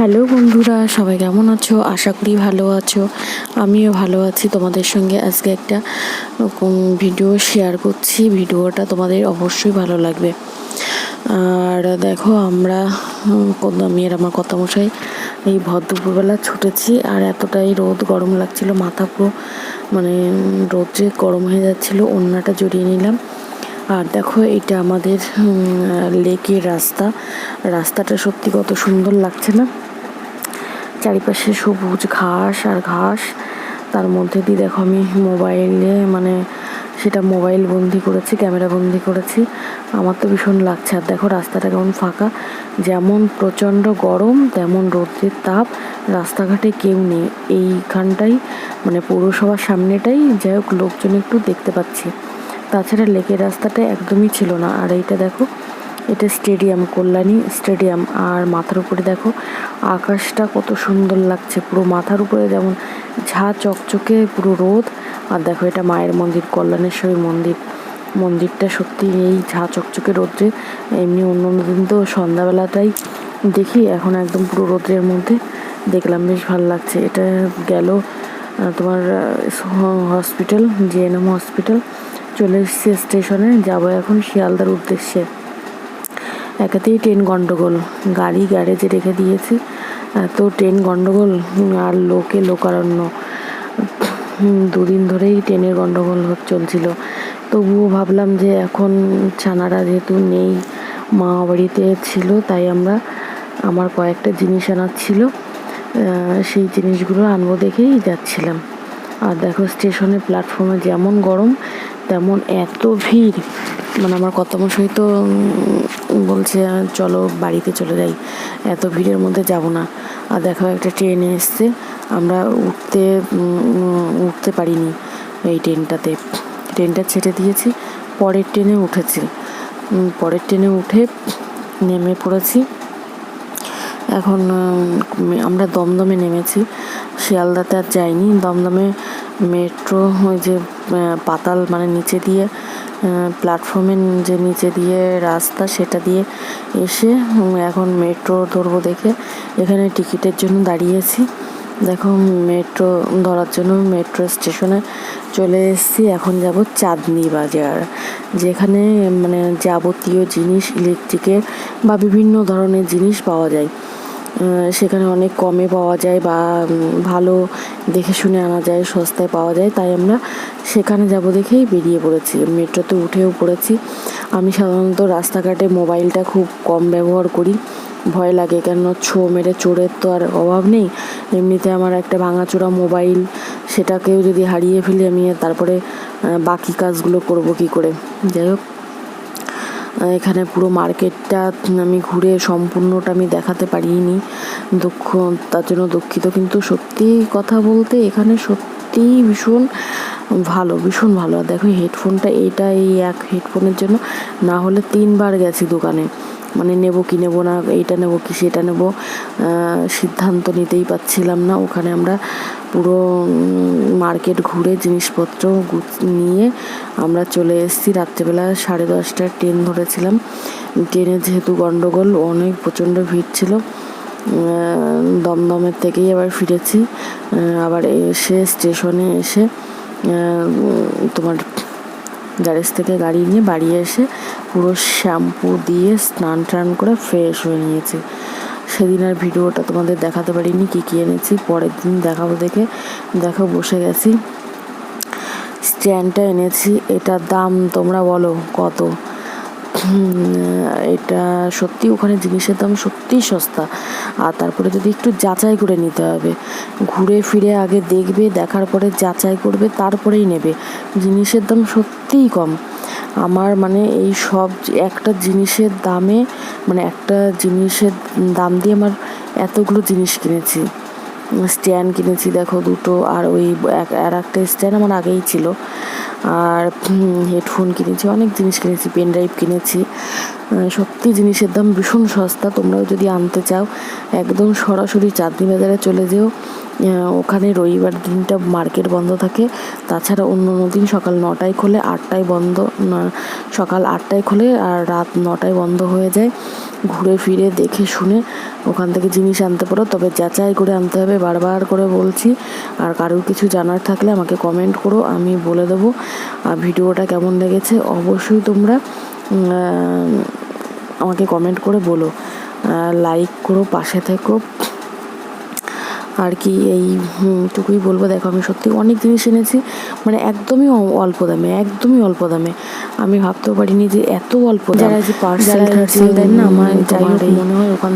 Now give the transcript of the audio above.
Hello বন্ধুরা, সবাই কেমন আছো? আশা করি ভালো আছো। আমিও ভালো আছি তোমাদের সঙ্গে আজকে একটা ভিডিও শেয়ার করছি। ভিডিওটা তোমাদের অবশ্যই ভালো লাগবে। আর দেখো আমরা আমি আমার কর্তামশাই, এই ভর দুপুরবেলা ছুটেছি আর এতটাই রোদ, গরম লাগছিল, মাথা পুরো মানে রোদে গরম হয়ে যাচ্ছিল অন্যটা জড়িয়ে নিলাম। আর দেখো এটা আমাদের লেকের রাস্তা। রাস্তাটা সত্যি কত সুন্দর লাগছে না? চারিপাশে সবুজ ঘাস আর ঘাস। তার মধ্যে দিয়ে দেখো আমি মোবাইলে মানে সেটা মোবাইল বন্দি করেছি, ক্যামেরা বন্দি করেছি। আমার তো ভীষণ লাগছে। আর দেখো রাস্তাটা কেমন ফাঁকা। যেমন প্রচণ্ড গরম, তেমন রোদের তাপ। রাস্তাঘাটে কেউ নেই। এইখানটাই মানে পৌরসভার সামনেটাই যাই হোক, লোকজন একটু দেখতে পাচ্ছি। তাছাড়া লেকের রাস্তাটা একদমই ছিল না। আর এইটা দেখো, এটা স্টেডিয়াম, কল্যাণী স্টেডিয়াম। আর মাথার উপরে দেখো আকাশটা কত সুন্দর লাগছে, পুরো মাথার উপরে যেমন ঝা চকচকে পুরো রোদ। আর দেখো এটা মায়ের মন্দির, কল্যাণেশ্বরী মন্দির। মন্দিরটা সত্যি এই ঝা চকচকে রোদ্রে, এমনি অন্য অন্য দিন তো সন্ধ্যাবেলাটাই দেখি, এখন একদম পুরো রোদ্রের মধ্যে দেখলাম, বেশ ভালো লাগছে। এটা গেল তোমার হসপিটাল জিএনএম হসপিটাল চলে এসেছি স্টেশনে যাব এখন শিয়ালদার উদ্দেশ্যে। একাতেই ট্রেন গন্ডগোল। গাড়ি গ্যারেজে রেখে দিয়েছি। এত ট্রেন গন্ডগোল আর লোকে লোকারণ্য। দুদিন ধরেই ট্রেনের গন্ডগোল হচ্ছে- চলছিল। তবুও ভাবলাম যে এখন ছানারা যেহেতু নেই মা বাড়িতে ছিল তাই আমরা আমার কয়েকটা জিনিস আনার ছিল। সেই জিনিসগুলো আনব দেখেই যাচ্ছিলাম। আর দেখো স্টেশনের প্ল্যাটফর্মে যেমন গরম তেমন এত ভিড়। মানে আমার কর্তামশাই তো উম, বলছে চলো বাড়িতে চলে যাই। এত ভিড়ের মধ্যে যাব না। আর দেখো একটা ট্রেন এসছে। আমরা উঠতে উঠতে পারিনি এই ট্রেনটাতে। ট্রেনটা ছেড়ে দিয়েছি। পরের ট্রেনে উঠেছি। পরের ট্রেনে উঠে নেমে পড়েছি। এখন আমরা দমদমে নেমেছি। শিয়ালদাতে আর যাইনি। দমদমে মেট্রো ওই যে পাতাল মানে নিচে দিয়ে প্ল্যাটফর্মের যে নিচে দিয়ে রাস্তা, সেটা দিয়ে এসে এখন মেট্রো ধরবো দেখে এখানে টিকিটের জন্য দাঁড়িয়েছি দেখো মেট্রো ধরার জন্য মেট্রো স্টেশনে চলে এসেছি। এখন যাব চাঁদনি বাজার, যেখানে মানে যাবতীয় জিনিস ইলেকট্রিকের বা বিভিন্ন ধরনের জিনিস পাওয়া যায়। সেখানে অনেক কমে পাওয়া যায় বা ভালো দেখে শুনে আনা যায়, সস্তায় পাওয়া যায়। তাই আমরা সেখানে যাব দেখেই বেরিয়ে পড়েছি। মেট্রোতে উঠেও পড়েছি। আমি সাধারণত রাস্তাঘাটে মোবাইলটা খুব কম ব্যবহার করি। ভয় লাগে কেন ছো মেরে চোরের তো আর অভাব নেই। এমনিতে আমার একটা ভাঙাচোরা মোবাইল, সেটাকেও যদি হারিয়ে ফেলি আমি তারপরে বাকি কাজগুলো করব কি করে? যাই হোক। এখানে পুরো মার্কেটটা আমি ঘুরে সম্পূর্ণটা আমি দেখাতে পারিনি। দুঃখ, তার জন্য দুঃখিত। কিন্তু সত্যি কথা বলতে এখানে সত্যি ভীষণ ভালো ভীষণ ভালো। আর দেখো হেডফোনটা এটা এই এক হেডফোনের জন্য, না হলে তিনবার গেছি দোকানে। মানে নেব কি নেব না, এইটা নেব কি সেটা নেব সিদ্ধান্ত নিতেই পারছিলাম না। ওখানে আমরা পুরো মার্কেট ঘুরে জিনিসপত্র নিয়ে আমরা চলে এসেছি। রাত্রেবেলা সাড়ে দশটার ট্রেন ধরেছিলাম। ট্রেনে যেহেতু গন্ডগোল, অনেক প্রচণ্ড ভিড় ছিল দমদমের থেকেই আবার ফিরেছি। আবার এসে স্টেশনে এসে তোমার গ্যারেজ থেকে গাড়ি নিয়ে বাড়ি এসে পুরো শ্যাম্পু দিয়ে স্নান টান করে ফ্রেশ হয়ে নিয়েছি। সেদিন আর ভিডিওটা তোমাদের দেখাতে পারিনি, কী কী এনেছি, পরের দিন দেখাবো দেখে। দেখো, বসে গেছি। স্ট্যান্ডটা এনেছি, এটার দাম তোমরা বলো কত? এটা সত্যি ওখানে জিনিসের দাম সত্যিই সস্তা। আর তারপরে যদি একটু যাচাই করে নিতে হবে। ঘুরে ফিরে আগে দেখবে, দেখার পরে যাচাই করবে, তারপরেই নেবে। জিনিসের দাম সত্যিই কম। আমার মানে এই সব একটা জিনিসের দামে মানে একটা জিনিসের দাম দিয়ে আমার এতগুলো জিনিস কিনেছি। স্ট্যান্ড কিনেছি, দেখো দুটো, আর ওই আর একটা স্ট্যান্ড আমার আগেই ছিল। আর হেডফোন কিনেছি, অনেক জিনিস কিনেছি পেন ড্রাইভ কিনেছি। সত্যি জিনিসের দাম ভীষণ সস্তা। তোমরাও যদি আনতে চাও, একদম সরাসরি চাঁদনি বাজারে চলে যেও। ওখানে রবিবার দিনটা মার্কেট বন্ধ থাকে। তাছাড়া অন্য অন্য দিন সকাল নটায় খোলে, আটটায় বন্ধ সকাল আটটায় খোলে আর রাত নটায় বন্ধ হয়ে যায়। ঘুরে ফিরে দেখে শুনে ওখান থেকে জিনিস আনতে পারো। তবে যাচাই করে আনতে হবে, বারবার করে বলছি। আর কারোর কিছু জানার থাকলে আমাকে কমেন্ট করো, আমি বলে দেবো। আর ভিডিওটা কেমন লেগেছে অবশ্যই তোমরা আমাকে কমেন্ট করে বলো লাইক করো পাশে থেকো। আর কি এই হুম, টুকুই বলব। দেখো আমি সত্যি অনেক জিনিস এনেছি মানে একদমই অল্প দামে একদমই অল্প দামে। আমি ভাবতেও পারিনি যে এত অল্প যারা যে parcel দেন না, আমার যাই হোক এই মনে হয় ওখান